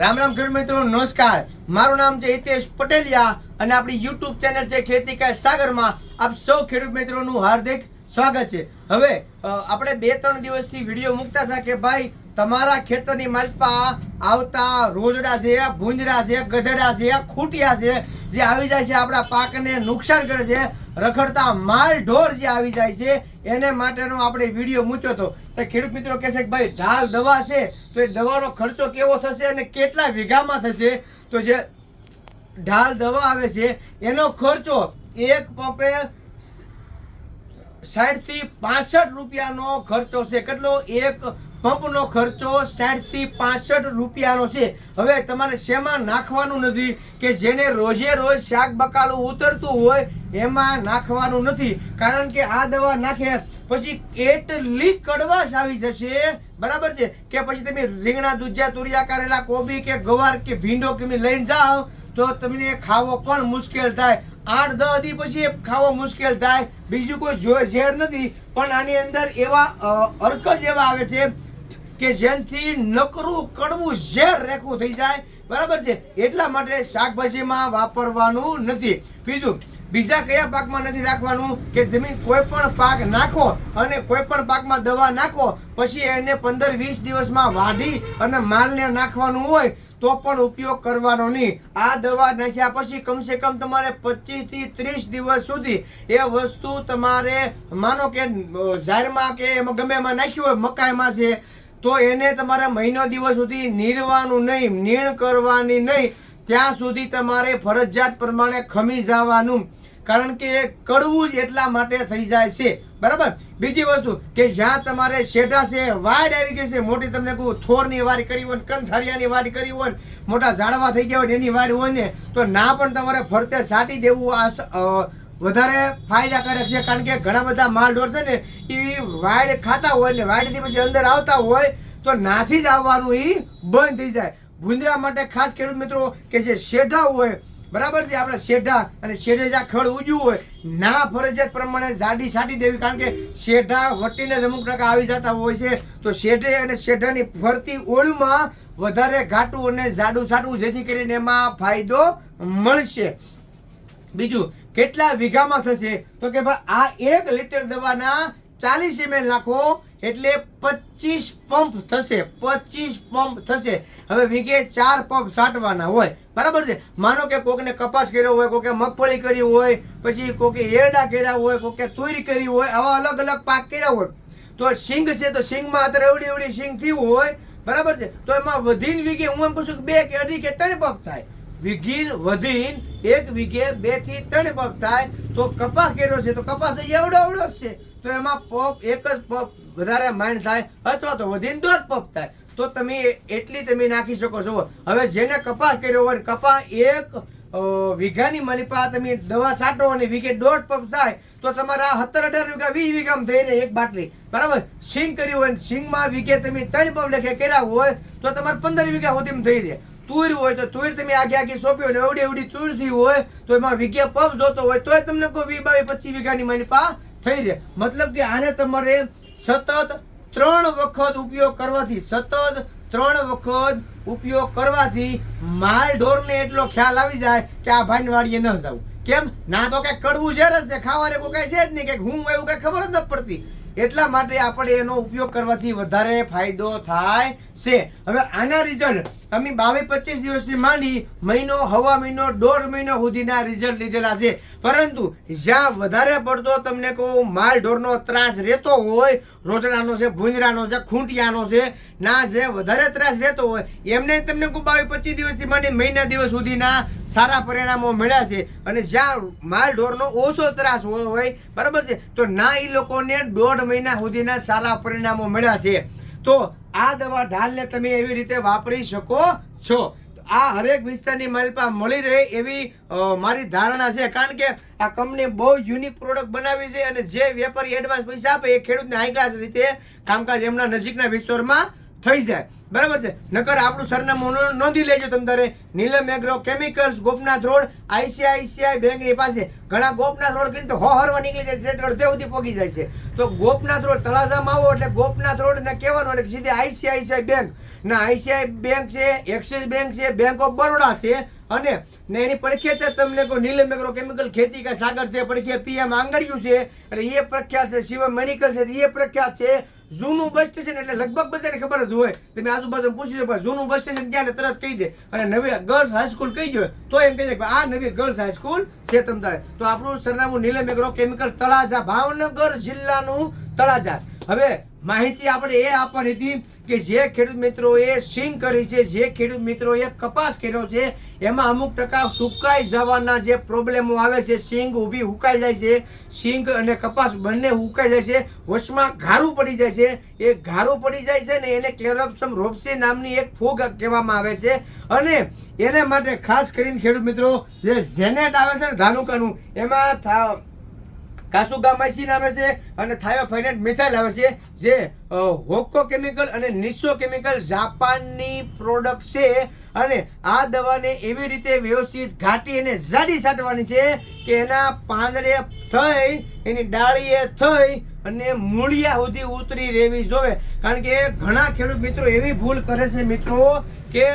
રામ રામ ખેડૂત મિત્રો, નમસ્કાર. મારું નામ છે હિતેશ પટેલિયા અને આપણી યુટ્યુબ ચેનલ છે ખેતી કાય સાગરમાં. આપ સૌ ખેડૂત મિત્રોનું હાર્દિક સ્વાગત છે. હવે આપણે બે ત્રણ દિવસથી વીડિયો મૂકતા હતા કે ભાઈ, તમારા ખેતરની માલપા આવતા રોજડા છે, ભૂંજરા છે, ગધડા છે, ખૂટિયા છે જે આવી જાય છે, આપણા પાકને નુકસાન કરે છે, રખડતા માલ ઢોર જે આવી જાય છે, એને માટેનો આપણે વીડિયો મૂક્યો હતો. તો ખેડૂત મિત્રો કહે છે કે ભાઈ, ઢાલ દવા છે, તો એ દવાનો ખર્ચો કેવો થશે અને કેટલા વીઘામાં થશે? તો જે ઢાલ દવા આવે છે, એનો ખર્ચો એક પંપે સાઠથી પાસઠ રૂપિયાનો ખર્ચો છે. કેટલો? એક પંપનો ખર્ચો સાઠથી પાસઠ રૂપિયાનો છે. હવે તમારે શેમાં નાખવાનું નથી કે જેને રોજે રોજ શાક બકાલું ઉતરતું હોય એમાં નાખવાનું નથી. કારણ કે આ દવા નાખે, પછી એટલી કડવાશ આવી જશે. બરાબર છે? કે પછી તમે રીંગણા, દૂધિયા, તુરિયા, કરેલા, કોબી કે ગવાર કે ભીંડો કે લઈને જાઓ, તો તમને ખાવો પણ મુશ્કેલ થાય. આઠ, દસ દી પછી ખાવો મુશ્કેલ થાય. બીજું કોઈ ઝેર નથી, પણ આની અંદર એવા અરકજ એવા આવે છે કે જેનાથી નકરું કડવું ઝેર રેખું થઈ જાય. બરાબર છે? એટલા માટે શાકભાજીમાં વાપરવાનું નથી. બીજું બીજા કયા પાકમાં નથી રાખવાનું? કે તમે કોઈ પણ પાક નાખો અને કોઈ પણ પાકમાં દવા નાખો પછી એને પંદર વીસ દિવસમાં વાઢી અને માલને નાખવાનું હોય તો પણ ઉપયોગ કરવાનો નહીં. આ દવા નાખ્યા પછી કમસે કમ તમારે પચીસથી ત્રીસ દિવસ સુધી એ વસ્તુ તમારે માનો કે અ, કે ગમે એમાં નાખ્યું હોય મકાઈમાં છે તો એને તમારે મહિનો દિવસ સુધી નીરવાનું નહીં, નીણ કરવાની નહીં. ત્યાં સુધી તમારે ફરજિયાત પ્રમાણે ખમી જવાનું. કારણ કે એ કડવું જ એટલા માટે થઈ જાય છે. બરાબર? બીજી વસ્તુ કે જ્યાં તમારે શેઢા છે, વાડ આવી ગઈ છે, મોટી તમને કહું, થોરની વાડ કરી હોય કંથારિયાની વાડ કરી હોય મોટા ઝાડવા થઈ ગયા હોય એની વાડ હોય ને, તો ના પણ તમારે ફરતે છાંટી દેવું આ વધારે ફાયદાકારક છે, કારણ કે ઘણા બધા માલ ઢોર છે ને એ વાડ ખાતા હોય ને વાડથી પછી અંદર આવતા હોય તો નાથી જ આવવાનું એ બંધ થઈ જાય. ભૂંદરા માટે ખાસ ખેડૂત મિત્રો કે જે શેઢા હોય, બરાબર છે, આપણે શેઢા અને શેઢે જ્યાં ખડ ઉજ્યું હોય, ના ફરજિયાત પ્રમાણે જાડી છાંટી દેવી, કારણ કે શેઢા વટીને અમુક ટકા આવી જતા હોય છે. તો શેઢે અને શેઢાની ફરતી ઓળમાં વધારે ઘાટું અને જાડું છાંટવું, જેથી કરીને એમાં ફાયદો મળશે. બીજું, કેટલા વીઘામાં થશે? તો કે ભાઈ, આ એક લીટર દવાના ચાલીસ એમએલ નાખો, એટલે પચીસ પંપ થશે, પચીસ પંપ થશે. હવે વીઘે ચાર પંપ છાંટવાના હોય. બરાબર છે? માનો કે કોકને કપાસ કર્યો હોય, કોકે મગફળી કરી હોય, પછી કોકે એરડા કર્યા હોય, કોકે તુરી કરી હોય, આવા અલગ અલગ પાક કર્યા હોય. તો સિંગ છે તો સિંગમાં અત્યારે એવડી એવડી સિંગ થયું હોય. બરાબર છે? તો એમાં વધીને વીઘે, હું એમ કહું છું કે બે કે અઢી કે ત્રણ પંપ થાય. વીઘીન વધીન એક વીઘે બેથી ત્રણ પગ થાય, તો કપાસ કર્યો છે, તો કપાસ એવડો એવડો જ છે. તો એમાં પપ, એક જ પપ વધારે માંડ થાય, અથવા તો વધીને દોઢ પપ થાય. તો તમે એટલી તમે નાખી શકો છો. હવે જેને કપાસ કર્યો હોય, કપાસ એક વીઘાની માલિપા તમે દવા છાંટો અને વીઘે દોઢ પપ થાય, તો તમારા સત્તર અઢાર વીઘા, વીસ વીઘામાં થઈ રહે એક બાટલી. બરાબર? સિંગ કર્યું હોય સિંગમાં વીઘે તમે ત્રણ પપ લેખે કર્યા હોય, તો તમારે પંદર વીઘા સુધીમાં થઈ રહે. તુર હોય તો તુર તમે આગે આખી સોંપી હોય ને એવડી એવડી તુરથી હોય, તો એમાં વીઘે પગ જોતો હોય, તોય તમને કોઈ વી બાવી પચીસ વીઘાની માની પા થઈ જાય. મતલબ કે આને તમારે સતત ત્રણ વખત ઉપયોગ કરવાથી, સતત ત્રણ વખત ઉપયોગ કરવાથી માલ ઢોરને એટલો ખ્યાલ આવી જાય કે આ ભાઈ વાડીએ ન જવું. કેમ? ના તો કઈ કડવું છે છે ખાવાને કોઈ કઈ છે જ નહીં કે હું એવું કઈ ખબર જ નથી પડતી. એટલા માટે આપણે એનો ઉપયોગ કરવાથી વધારે ફાયદો થાય છે. હવે આના રિઝલ્ટ તમે બાવીસ પચીસ દિવસથી માંડી મહિનો, હવા મહિનો, દોઢ મહિનો સુધીના રિઝલ્ટ લીધેલા છે. પરંતુ જ્યાં વધારે પડતો તમને કહું, માલ ઢોરનો ત્રાસ રહેતો હોય રોટડાનો છે, ભૂંજરાનો છે, ખૂંટિયાનો છે, ના જે વધારે ત્રાસ રહેતો હોય, એમને તમને કહું, બાવીસ પચીસ દિવસથી માંડી મહિના દિવસ સુધીના સારા પરિણામો મળ્યા છે. અને જ્યાં માલ ઢોરનો ઓછો ત્રાસ હોય બરાબર છે, તો ના એ લોકોને દોઢ મહિના સુધીના સારા પરિણામો મળ્યા છે. તો આ દવા ઢાલને તમે એવી રીતે વાપરી શકો છો. આ હરેક વિસ્તારની માલિપા મળી રહે એવી મારી ધારણા છે. કારણ કે આ કંપની બહુ યુનિક પ્રોડક્ટ બનાવી છે અને જે વેપારી એડવાન્સ પૈસા આપે એ ખેડૂતને હાઈ ક્લાસ રીતે કામકાજ એમના નજીકના વિસ્તારમાં થઈ જાય. બરાબર છે? નકર આપણું સરનામું નોંધી લેજો તમે તારે. Neelam Agro Chemicals Gopnath road, ICICI બેંકની પાસે. ઘણા ગોપનાથ રોડ કરીને તો હો હરવા નીકળી જાય છે. અડધે સુધી પહોંચી જાય છે. તો ગોપનાથ રોડ તળાજામાં આવો એટલે ગોપનાથ રોડ ને કહેવાનું એટલે સીધી આઈસીઆઈસીઆઈ બેંક ના, આઈસીઆઈ બેંક છે એક્સિસ બેંક છે બેંક ઓફ બરોડા છે. અને ને એની પડખે તમને કોઈ નીલમ એગ્રો કેમિકલ ખેતી કા સાગર છે પડખે પીએમ આંગળિયું છે, એટલે એ પ્રખ્યાત છે, શિવમ મેડિકલ છે, એ પ્રખ્યાત છે, જૂનું બસ સ્ટેશન એટલે લગભગ બધાને ખબર જ હોય. તમે આજુબાજુ પૂછી લો જૂનું બસ સ્ટેશન ક્યાં તરત કહી દે. અને નવી ગર્લ્સ હાઈસ્કૂલ કહી દો. તો એમ કહી દે કે, આ નવી ગર્લ્સ હાઈસ્કૂલ છે તમ તારે તો આપણું સરનામું નીલમ એગ્રો કેમિકલ તળાજા, ભાવનગર જિલ્લાનું તળાજા. હવે માહિતી આપણે એ આપવાની હતી કે જે ખેડૂત મિત્રોએ સિંગ કરી છે, જે ખેડૂત મિત્રોએ કપાસ કર્યો છે, એમાં અમુક ટકા સુકાઈ જવાના જે પ્રોબ્લેમો આવે છે, સિંગ ઊભી હુકાઈ જાય છે, સિંગ અને કપાસ બંને હુકાઈ જાય છે, વચમાં ઘારું પડી જાય છે, એ ઘારું પડી જાય છે ને એને ક્લેરોપ્સમ રોપસી નામની એક ફૂગ કહેવામાં આવે છે અને એને માટે ખાસ કરીને ખેડૂત મિત્રો જે ઝેનેટ આવે છે ને ધાનુકાનું, એમાં કાસુગામાઇસિન આવે છે અને થાયોફાઇનેટ મિથાઇલ આવે છે, જે હોકો કેમિકલ અને નિસ્સો કેમિકલ જાપાનની પ્રોડક્ટ છે. અને આ દવાને એવી રીતે વ્યવસ્થિત ઘાટી અને જાડી છાંટવાની છે કે એના પાંદડે થઈ, એની ડાળીએ થઈ અને મૂળિયા સુધી ઉતરી રહેવી જોવે કારણ કે ઘણા ખેડૂત મિત્રો એવી ભૂલ કરે છે મિત્રો કે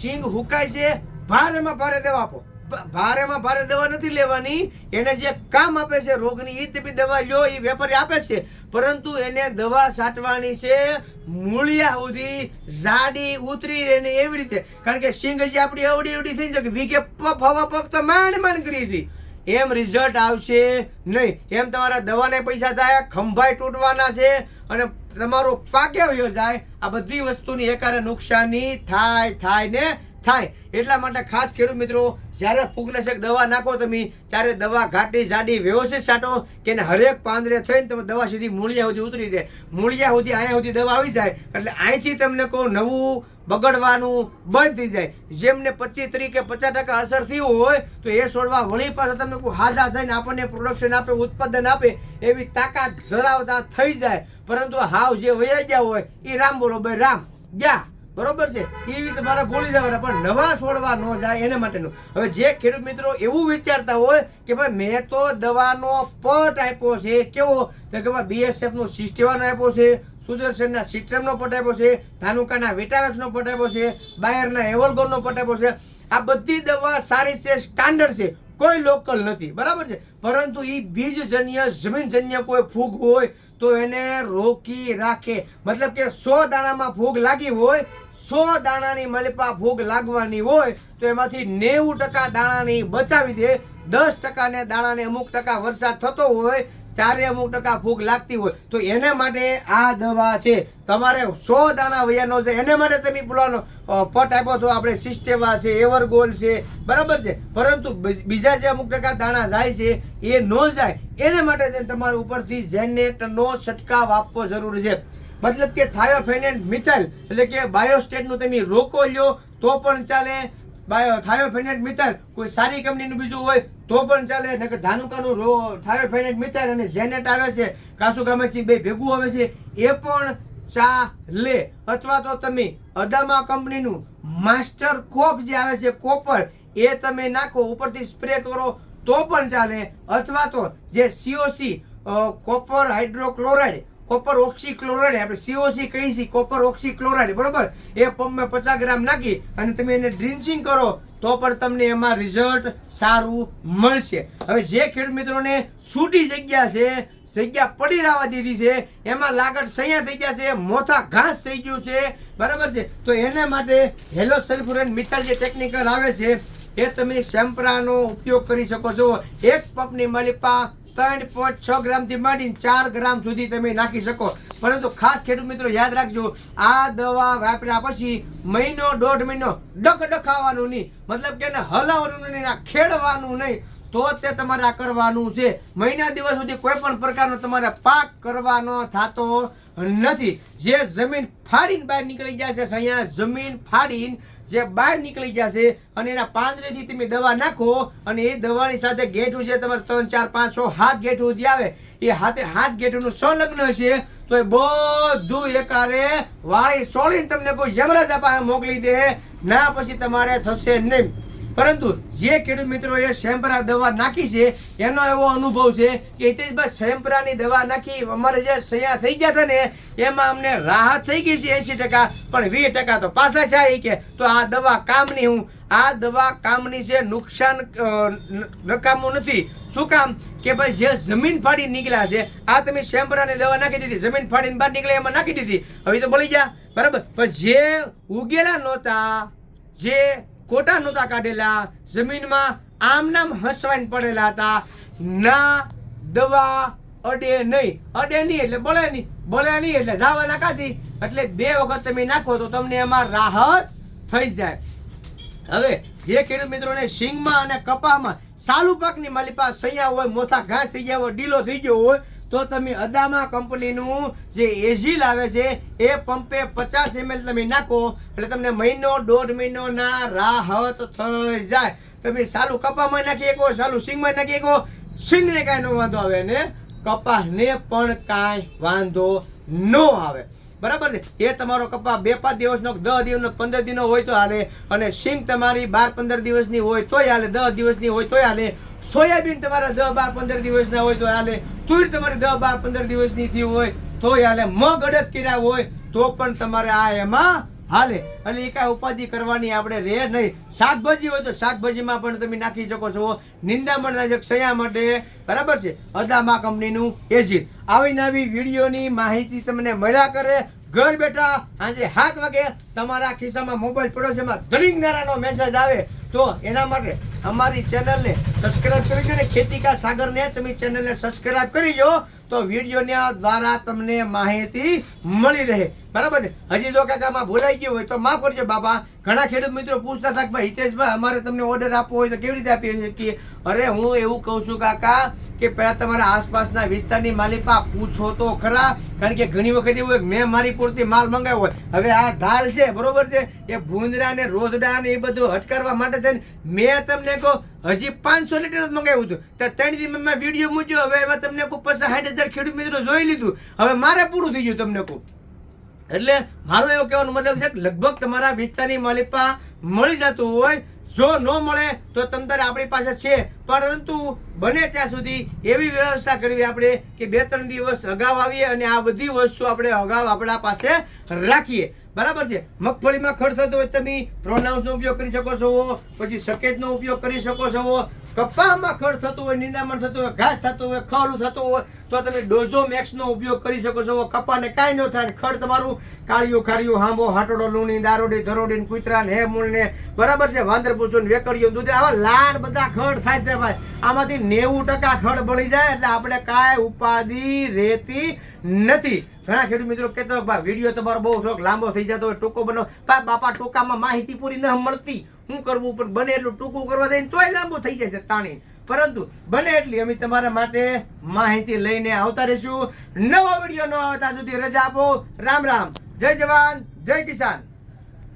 સિંગ હુકાય છે ભારેમાં ભારે દવા આપો. ભારેમાં ભારે દવા નથી લેવાની. એને જે કામ આપે છે, રોગની ઈત બી દવા લ્યો એ વેપારી આપે છે. પરંતુ એને દવા છાંટવાની છે મૂળિયા સુધી, જાડી ઉતરી રહે ને એવી રીતે. કારણ કે સિંગ જે આપણી અવડી અવડી થઈ જાય કે વીકે પફ હવા પફ તો માંડ માંડ કરી હતી. એમ રિઝલ્ટ આવશે નહીં. એમ તમારા દવાને પૈસા થાય ખંભાઈ તૂટવાના છે અને તમારો પાકે વયો જાય, આ બધી વસ્તુની એકારે નુકસાની થાય થાય ને થાય. એટલા માટે ખાસ ખેડૂત મિત્રો જ્યારે ફૂગનાશક દવા નાખો તમે ત્યારે દવા ઘાટી જાડી વ્યવસ્થિત છાંટો કે હરેક પાંદરે થઈને તમે દવા સીધી મૂળિયા સુધી ઉતરી દે. મૂળિયા સુધી અહીંયા સુધી દવા આવી જાય એટલે અહીંથી તમને કહું નવું બગડવાનું બંધ થઈ જાય. જેમને પચીસ ત્રીસ કે પચાસ ટકા અસર થયું હોય તો એ છોડવા વળી પાસે તમને કોઈ હાજા થઈને આપણને પ્રોડક્શન આપે, ઉત્પાદન આપે એવી તાકાત ધરાવતા થઈ જાય. પરંતુ હાવ જે વયા ગયા હોય એ રામ બોલો, ભાઈ રામ ગયા બરોબર છે? એ રીતે મારે ભૂલી જવાના, પણ નવા છોડવા ન જાય એના માટેનું. હવે જે ખેડૂત મિત્રો એવું વિચારતા હોય કે ભાઈ મેં તો દવાનો પટ આપ્યો છે, કેવો? તો કે ભાઈ બીએસએફ નો સિસ્ટેવાનો આપ્યો છે, સુદર્શનના સિસ્ટમનો પટ આપ્યો છે, ધાનુકાના વિટાવેક્સનો પટ આપ્યો છે, બાયરના એવલગોરનો પટ આપ્યો છે. આ બધી દવા સારી છે, સ્ટાન્ડર્ડ છે, કોઈ લોકલ નથી, બરાબર છે? પરંતુ એ બીજજન્ય, જમીનજન્ય કોઈ ફૂગ હોય તો એને રોકી રાખે. મતલબ કે સો દાણામાં ફૂગ લાગી હોય સો દાણાની મલપા ભોગ લાગવાની હોય તો એમાંથી નેવું ટકા દાણાની બચાવી દે. દસ ટકાને દાણાને અમુક ટકા વરસાદ થતો હોય, ચારે અમુક ટકા ફૂગ લાગતી હોય. તો એને માટે આ દવા છે. તમારે સો દાણા વૈયાનો છે. એને માટે તમે પેલાનો પટ આપ્યો તો આપણે સિસ્ટેવા છે એવરગોલ છે, બરાબર છે. પરંતુ બીજ- જે અમુક ટકા દાણા જાય છે, એ ન જાય. એને માટે તમારે ઉપરથી જેનેટનો છંટકાવ આપવો જરૂરી છે. મતલબ કે થાયોફેનેટ મિથાઇલ એટલે કે બાયોસ્ટેટનું તમે રોકો લ્યો, તો પણ ચાલે. બાયો થાયોફેનેટ મિથાઇલ કોઈ સારી કંપનીનું બીજું હોય, તો પણ ચાલે. નકર ધાનુકાનું રો થાયોફેનેટ મિથાઇલ અને ઝેનેટ આવે છે કાસુગામેસી બે ભેગું આવે છે, એ પણ ચા લે અથવા તો તમે અદામા કંપનીનું માસ્ટર કોપ જે આવે છે કોપર એ તમે નાખો, ઉપરથી સ્પ્રે કરો, તો પણ ચાલે. અથવા તો જે COC copper hydrochloride copper oxychloride આપણે સીઓસી કહી છીએ કોપર ઓક્સી ક્લોરાઇડ બરોબર? એ પંપમાં પચાસ ગ્રામ નાખી અને તમે એને ડ્રિન્ચિંગ કરો, તો પણ તમને એમાં રિઝલ્ટ સારું મળશે. હવે જે ખેડૂત મિત્રોને છૂટી જગ્યા છે, જગ્યા પડી રહેવા દીધી છે, એમાં લાગડ સૈયા થઈ ગયા છે, મોથા ઘાસ થઈ ગયું છે, બરાબર છે? તો એના માટે હેલો સલ્ફુરેન મિથાલ જે ટેકનિકલ આવે છે, એ તમે સેમ્પરાનો ઉપયોગ કરી શકો છો. એક પંપની માલિપા ત્રણ પોઈન્ટ છ ગ્રામથી માંડીને ચાર ગ્રામ સુધી તમે નાખી શકો. પરંતુ ખાસ ખેડૂત મિત્રો યાદ રાખજો, આ દવા વાપર્યા પછી મહિનો દોઢ મહિનો ડક ડખાવાનું નહીં. મતલબ કે હલાવવાનું નહીં ખેડવાનું નહીં. તો તે તમારે આ કરવાનું છે. મહિના દિવસ સુધી કોઈ પણ પ્રકારનો તમારે પાક કરવાનો થતો નથી. જે જમીન ફાડીને બહાર નીકળી જશે અહીંયા જમીન ફાડીને જે બહાર નીકળી જશે અને એના પાંદરેથી તમે દવા નાખો, અને એ દવાની સાથે ગેઠું છે, તમારે ત્રણ, ચાર, પાંચ, છ હાથ ગેઠું સુધી આવે. એ હાથે હાથ ગેઠુંનું સંલગ્ન હશે તો એ બધું એકારે વાળી સોળીને તમને કોઈ યમરાજા પાસે મોકલી દે. ના પછી તમારે થશે નહીં. પરંતુ જે ખેડૂત મિત્રોએ શેમ્પરા દવા નાખી છે, એનો એવો અનુભવ છે કે હિતેશભાઈ શેમ્પરાની દવા નાખી, અમારે જે સયા થઈ ગયા હતા ને, એમાં અમને રાહત થઈ ગઈ છે એસી ટકા, પણ વીસ ટકા તો પાછા છે કે, તો આ દવા કામની હું, આ દવા કામની છે, નુકસાન નકામું નથી. શું કામ? કે ભાઈ જે જમીન ફાડી નીકળ્યા છે, આ તમે શેમ્પરાની દવા નાખી દીધી, જમીન ફાડીને બહાર નીકળે એમાં નાખી દીધી. હવે તો બળી ગયા. બરાબર? પણ જે ઉગેલા નહોતા, જે કોટા નહોતા કાઢેલા. જમીનમાં આમ નામ હસવાઈને પડેલા હતા. ના, દવા, અડે નહીં. અડે નહીં એટલે બળે નહીં. બળે નહીં એટલે જાવા નાખાતી. એટલે બે વખત તમે નાખો તો તમને એમાં રાહત થઈ જાય. હવે જે ખેડૂત મિત્રોને સિંગમાં અને કપામાં સાલુ પાકની માલિપા સૈયા હોય, મોથા ઘાસ થઈ ગયા હોય, ઢીલો થઈ ગયો હોય તો તમે અદામા કંપનીનું જે એઝિલ આવે છે, એ પંપે પચાસ એમએલ તમે નાખો, એટલે તમને મહિનો દોઢ મહિનોના રાહત થઈ જાય. તમે સાલું કપામાં નાખી શકો, સાલું સિંગમાં નાખી શકો. સિંગને કાંઈ નો વાંધો આવે ને, કપાસને પણ કાંઈ વાંધો ન આવે. બરાબર છે? એ તમારો કપા બે પાંચ દિવસનો દસ દિવસનો, પંદર દિનનો હોય તો હાલે. અને સિંગ તમારી બાર પંદર દિવસની હોય તોય હાલે દસ દિવસની હોય તોય હાલે. સોયાબીન તમારા દસ બાર પંદર દિવસના હોય તો હાલે. તુર તમારી દસ બાર પંદર દિવસની થી હોય તોય હાલે. મગ અડદ કર્યા હોય તો પણ તમારે આ એમાં હાલે. અને એ કાંઈ ઉપાધિ કરવાની આપણે રહે નહીં. શાકભાજી હોય તો શાકભાજીમાં પણ તમે નાખી શકો છો. નિંદામણ નાશક સયા માટે. બરાબર છે? અદામા કંપનીનું એજી આવી નવી વિડીયોની માહિતી તમને મળ્યા કરે. ઘર બેઠા આજે સાત વાગે તમારા ખિસ્સામાં મોબાઈલ પડ્યો છે. એમાં ધડીંગ નારાનો મેસેજ આવે. તો એના માટે અમારી ચેનલને સબસ્ક્રાઇબ કરી દો ને ખેતીકા સાગરને તમે ચેનલને સબસ્ક્રાઇબ કરી દો તો વિડીયોના દ્વારા તમને માહિતી મળી રહે. બરાબર છે? હજી જો કાકામાં ભૂલાઈ ગયું હોય તો માફ કરજો બાપા. ઘણા ખેડૂત મિત્રો પૂછતા હતા કે ભાઈ હિતેશભાઈ અમારે તમને ઓર્ડર આપવો હોય તો કેવી રીતે આપી શકીએ? અરે હું એવું કહું છું કાકા કે પહેલાં તમારા આસપાસના વિસ્તારની માલિપા પૂછો તો ખરા. કારણ કે ઘણી વખત એવું હોય મેં મારી પૂરતી માલ મંગાવ્યો હોય. હવે આ ઢાલ છે, બરોબર છે? એ ભૂંદરા ને રોજડા ને એ બધું હટકારવા માટે થઈને મેં તમને કહું, હજી પાંચસો લીટર મંગાવ્યું હતું. તો ત્રણ દિવસ મેં વીડિયો મૂક્યો, હવે એમાં તમને કહું પચાસ સાઠ હજાર ખેડૂત મિત્રો જોઈ લીધું. હવે મારે પૂરું થઈ ગયું તમને કહું. એટલે મારો એવો કહેવાનો મતલબ છે કે લગભગ તમારા વિસ્તારની માલિપા મળી જતું હોય, જો ન મળે તો તમતારે આપણી પાસે છે. પરંતુ બને ત્યાં સુધી એવી વ્યવસ્થા કરવી આપણે કે બે ત્રણ દિવસ અગાઉ આવીએ અને આ બધી વસ્તુ આપણે અગાઉ આપણા પાસે રાખીએ. બરાબર છે? મગફળીમાં ખર્ચ થતો હોય તમે પ્રોનાઉન્સનો ઉપયોગ કરી શકો છો, પછી સકેતનો ઉપયોગ કરી શકો છો કપામાં ખડ થતું હોય, નિંદામણ થતું હોય, ઘાસ થતું હોય ખરું થતું હોય, તો તમે ડોઝો મેક્સનો ઉપયોગ કરી શકો છો. કપાને કાંઈ ન થાય ખડ તમારું કાળિયું ખાળિયું હાંબો, હાટોડો, લૂણી, દારોડી, ધરોડી કૂતરા ને હેમૂળ ને બરાબર છે? વાંદર પૂછો વેકરીઓ દૂધ. આવા લાડ બધા ખડ થાય છે ભાઈ. આમાંથી નેવું ટકા ખડ બળી જાય એટલે આપણે કાંઈ ઉપાધિ રહેતી નથી. ઘણા ખેડૂત મિત્રો કહેતો ભાઈ, વીડિયો તમારો બહુ શોખ, લાંબો થઈ જતો હોય, ટૂંકો બનાવો. બાપા ટૂંકામાં માહિતી પૂરી ન મળતી. શું કરવું પણ બને એટલું ટૂંકું કરવા દઈને તોય લાંબુ થઈ જશે તાણી. પરંતુ બને એટલી અમે તમારા માટે માહિતી લઈને આવતા રહીશું. નવો વીડિયો ન આવતા સુધી રજા આપો. રામ રામ. જય જવાન. જય કિસાન.